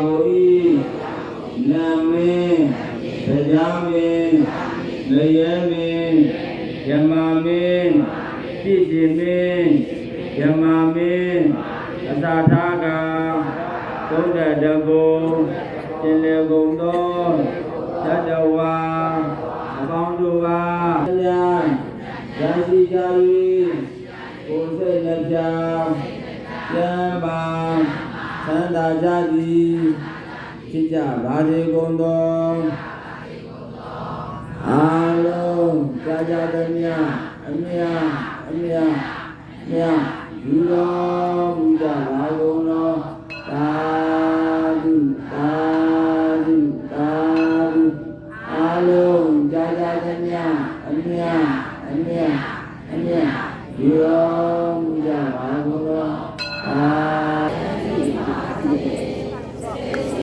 ကိုဤနာမင်းတရားမင်းငရဲမင်းယမမင်းပြည့်စုံမင်းယမမင်းအသာထာကသုံးတတကုရှင်လေကုံသောတတဝါအပေါင်းတို့ပါဗျာရရှိကြ၏ကိုယ်စိတ်နှပြကျမ်းပါ သန္တာကြသည်ဖြစ်ကြပါစေကုန်သောအာလုံးကြာကြသည်များအမြအမြမြယူတော်မူကြပါကုန်သောသာဓုသာဓုသာဓုအာလုံးကြာကြသည်များအမြအမြအမြယူတော်မူကြပါကုန်သောသာ